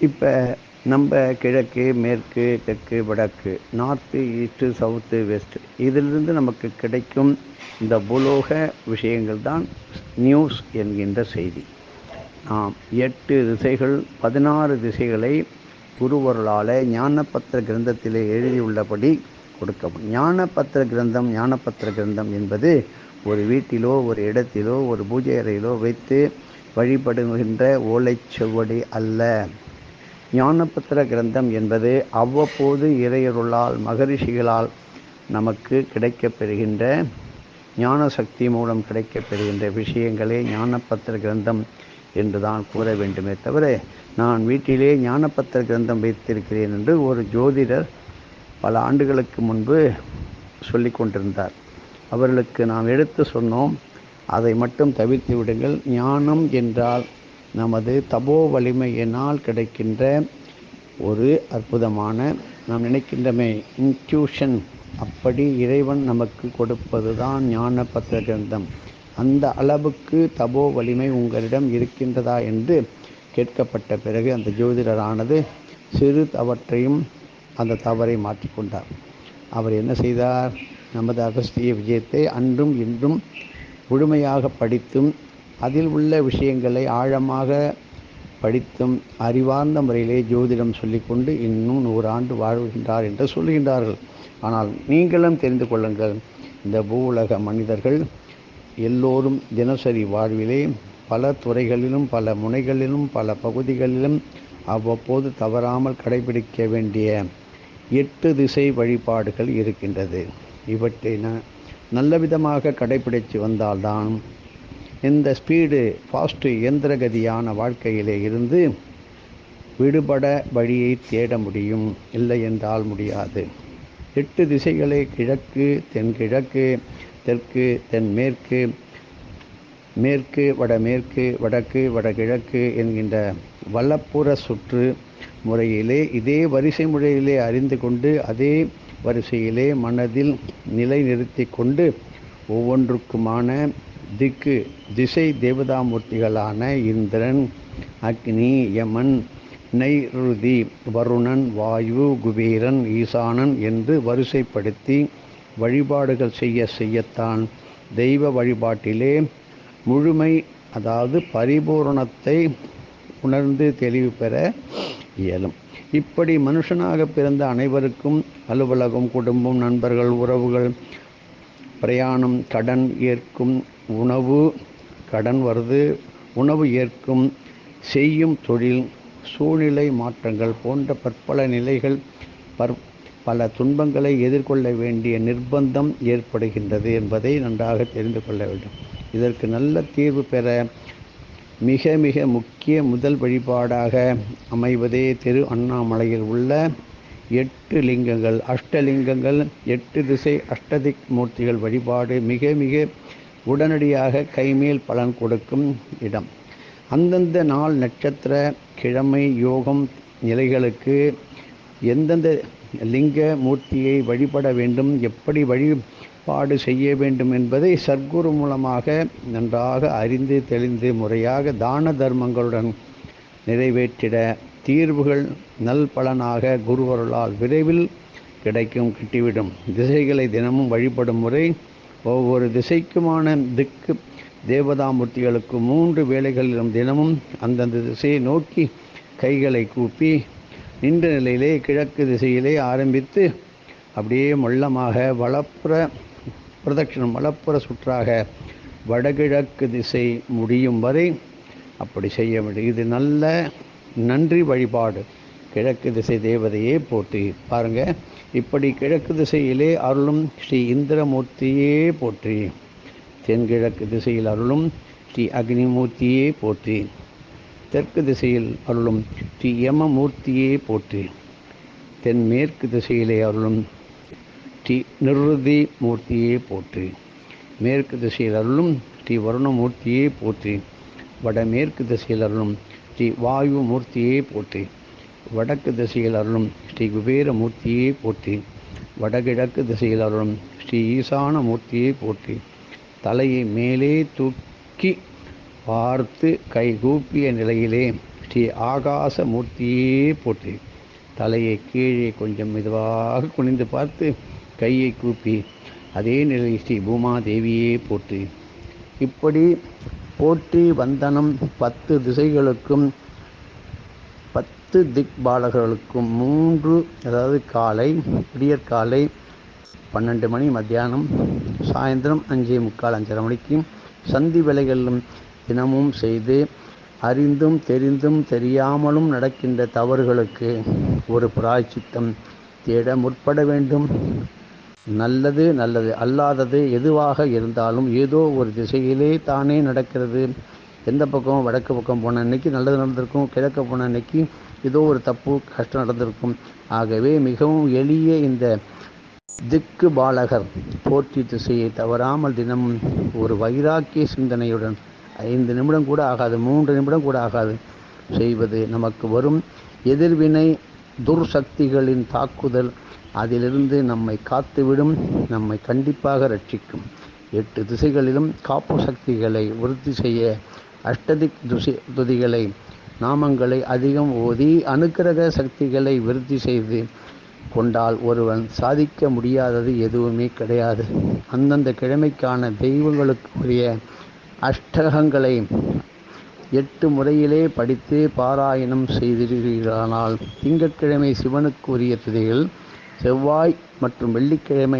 இப்போ நம்ம கிழக்கு மேற்கு தெற்கு வடக்கு நார்த்து ஈஸ்ட்டு சவுத்து வெஸ்ட் இதிலிருந்து நமக்கு கிடைக்கும் இந்த புலோக விஷயங்கள் தான் நியூஸ் என்கின்ற செய்தி. நாம் எட்டு திசைகள் பதினாறு திசைகளை குருவருளால் ஞானப்பத்திர கிரந்தத்திலே எழுதியுள்ளபடி கொடுக்கப்படும் ஞானப்பத்திர கிரந்தம் ஞானப்பத்திர கிரந்தம் என்பது ஒரு வீட்டிலோ ஒரு இடத்திலோ ஒரு பூஜை அறையிலோ வைத்து வழிபடுகின்ற ஓலைச்சுவடி அல்ல. ஞானபத்திர கிரந்தம் என்பது அவ்வப்போது இறையருளால் மகரிஷிகளால் நமக்கு கிடைக்கப்பெறுகின்ற ஞான சக்தி மூலம் கிடைக்கப்பெறுகின்ற விஷயங்களே ஞானபத்திர கிரந்தம் என்று தான் கூற வேண்டுமே தவிர நான் வீட்டிலே ஞானபத்திர கிரந்தம் வைத்திருக்கிறேன் என்று ஒரு ஜோதிடர் பல ஆண்டுகளுக்கு முன்பு சொல்லி கொண்டிருந்தார். அவர்களுக்கு நாம் எடுத்து சொன்னோம் அதை மட்டும் தவிர்த்து விடுங்கள். ஞானம் என்றால் நமது தபோ வலிமையினால் கிடைக்கின்ற ஒரு அற்புதமான நாம் நினைக்கின்றமே இன்ட்யூஷன் அப்படி இறைவன் நமக்கு கொடுப்பது தான் ஞான பத்திர கிரந்தம் அந்த அளவுக்கு தபோ வலிமை உங்களிடம் இருக்கின்றதா என்று கேட்கப்பட்ட பிறகு அந்த ஜோதிடரானது சிறு தவற்றையும் அந்த தவறை மாற்றிக்கொண்டார். அவர் என்ன செய்தார்? நமது அகஸ்திய விஜயத்தை அன்றும் இன்றும் முழுமையாக படித்தும் அதில் உள்ள விஷயங்களை ஆழமாக படித்தும் அறிவார்ந்த முறையிலே ஜோதிடம் சொல்லிக்கொண்டு இன்னும் நூறாண்டு வாழ்கின்றார் என்று சொல்லுகின்றார்கள் ஆனால் நீங்களும் தெரிந்து கொள்ளுங்கள் இந்த பூவுலக மனிதர்கள் எல்லோரும் தினசரி வாழ்விலே பல துறைகளிலும் பல முனைகளிலும் பல பகுதிகளிலும் அவ்வப்போது தவறாமல் கடைபிடிக்க வேண்டிய எட்டு திசை வழிபாடுகள் இருக்கின்றது. இவற்றை ந நல்ல விதமாக கடைபிடித்து வந்தால்தான் இந்த ஸ்பீடு ஃபாஸ்ட்டு இயந்திரகதியான வாழ்க்கையிலே இருந்து விடுபட வழியை தேட முடியும். இல்லை என்றால் முடியாது. எட்டு திசைகளை கிழக்கு தென்கிழக்கு தெற்கு தென்மேற்கு மேற்கு வடமேற்கு வடக்கு வடகிழக்கு என்கின்ற வலப்புற சுற்று முறையிலே இதே வரிசை முறையிலே அறிந்து கொண்டு அதே வரிசையிலே மனதில் நிலைநிறுத்தி கொண்டு ஒவ்வொன்றுக்குமான திக்கு திசை தேவதாமூர்த்திகளான இந்திரன் அக்னி யமன் நைருதி வருணன் வாயு குபீரன் ஈசானன் என்று வரிசைப்படுத்தி வழிபாடுகள் செய்ய செய்யத்தான். தெய்வ வழிபாட்டிலே முழுமை அதாவது பரிபூரணத்தை உணர்ந்து தெளிவு பெற இயலும். இப்படி மனுஷனாக பிறந்த அனைவருக்கும் அலுவலகம் குடும்பம் நண்பர்கள் உறவுகள் பிரயாணம் கடன் ஏற்கும் உணவு கடன் வருது உணவு ஏற்கும் செய்யும் தொழில் சூழ்நிலை மாற்றங்கள் போன்ற பற்பல நிலைகள் பற் பல துன்பங்களை எதிர்கொள்ள வேண்டிய நிர்பந்தம் ஏற்படுகின்றது என்பதை நன்றாக தெரிந்து கொள்ள வேண்டும். இதற்கு நல்ல தீர்வு பெற மிக மிக முக்கிய முதல் வழிபாடாக அமைவதே திரு அண்ணாமலையில் உள்ள எட்டு லிங்கங்கள் அஷ்டலிங்கங்கள் எட்டு திசை அஷ்டதிக் மூர்த்திகள் வழிபாடு மிக மிக உடனடியாக கைமேல் பலன் கொடுக்கும் இடம். அந்தந்த நாள் நட்சத்திர கிழமை யோகம் நிலைகளுக்கு எந்தெந்த லிங்க மூர்த்தியை வழிபட வேண்டும் எப்படி வழிபாடு செய்ய வேண்டும் என்பதை சர்க்குரு மூலமாக நன்றாக அறிந்து தெளிந்து முறையாக தான தர்மங்களுடன் நிறைவேற்றிட தீர்வுகள் நல் பலனாக குருவருளால் விரைவில் கிடைக்கும் கிட்டிவிடும். திசைகளை தினமும் வழிபடும் முறை ஒவ்வொரு திசைக்குமான திக்கு தேவதாமூர்த்திகளுக்கு மூன்று வேலைகளிலும் தினமும் அந்தந்த திசையை நோக்கி கைகளை கூப்பி நின்ற நிலையிலே கிழக்கு திசையிலே ஆரம்பித்து அப்படியே மொல்லமாக வலப்புற பிரதட்சிணம் வலப்புற சுற்றாக வடகிழக்கு திசை முடியும் வரை அப்படி செய்ய வேண்டும். இது நல்ல நன்றி வழிபாடு. கிழக்கு திசை தேவதையே போற்றி. பாருங்க இப்படி கிழக்கு திசையிலே அருளும் ஸ்ரீ இந்திரமூர்த்தியே போற்றி. தென்கிழக்கு திசையில் அருளும் ஸ்ரீ அக்னிமூர்த்தியே போற்றி. தெற்கு திசையில் அருளும் ஸ்ரீ யமமூர்த்தியே போற்றி. தென்மேற்கு திசையிலே அருளும் ஸ்ரீ நிருதி மூர்த்தியே போற்றி. மேற்கு திசையில் அருளும் ஸ்ரீ வருணமூர்த்தியே போற்றி. வடமேற்கு திசையில் அருளும் ஸ்ரீ வாயு மூர்த்தியே போற்றி. வடக்கு திசையில் அருளும் ஸ்ரீ குபேர மூர்த்தியே போற்றி. வடகிழக்கு திசையில் அருளும் ஸ்ரீ ஈசான மூர்த்தியை போற்றி. தலையை மேலே தூக்கி பார்த்து கைகூப்பிய நிலையிலே ஸ்ரீ ஆகாச மூர்த்தியே போற்றி. தலையை கீழே கொஞ்சம் மெதுவாக குனிந்து பார்த்து கையை கூப்பி அதே நிலையில் ஸ்ரீ பூமாதேவியே போற்றி. இப்படி போற்றி வந்தனம் பத்து திசைகளுக்கும் பத்து திக்பாலகர்களுக்கும் மூன்று அதாவது காலை விடியற்காலை பன்னெண்டு மணி மத்தியானம் சாயந்தரம் அஞ்சே முக்கால் அஞ்சரை மணிக்கு சந்தி விலைகளிலும் தினமும் செய்து அறிந்தும் தெரிந்தும் தெரியாமலும் நடக்கின்ற தவறுகளுக்கு ஒரு பிராய்ச்சித்தம் தேட முற்பட வேண்டும். நல்லது நல்லது அல்லாதது எதுவாக இருந்தாலும் ஏதோ ஒரு திசையிலே தானே நடக்கிறது. எந்த பக்கம் வடக்கு பக்கம் போன அன்னைக்கு நல்லது நடந்திருக்கும் கிழக்க போன அன்னைக்கு ஏதோ ஒரு தப்பு கஷ்டம் நடந்திருக்கும். ஆகவே மிகவும் எளிய இந்த திக்கு பாலகர் போற்றி திசையை தவறாமல் தினமும் ஒரு வைராக்கிய சிந்தனையுடன் ஐந்து நிமிடம் கூட ஆகாது மூன்று நிமிடம் கூட ஆகாது செய்வது நமக்கு வரும் எதிர்வினை துர்சக்திகளின் தாக்குதல். அதிலிருந்து நம்மை காத்துவிடும் நம்மை கண்டிப்பாக ரட்சிக்கும். எட்டு திசைகளிலும் காப்பு சக்திகளை உறுதி செய்ய அஷ்டதிக் துசி துதிகளை நாமங்களை அதிகம் ஓதி அனுக்கிரக சக்திகளை விருத்தி செய்து கொண்டால் ஒருவன் சாதிக்க முடியாதது எதுவுமே கிடையாது. அந்தந்த கிழமைக்கான தெய்வங்களுக்குரிய அஷ்டகங்களை எட்டு முறையிலே படித்து பாராயணம் செய்திருக்கிறானால் திங்கட்கிழமை சிவனுக்கு உரிய திதிகள் செவ்வாய் மற்றும் வெள்ளிக்கிழமை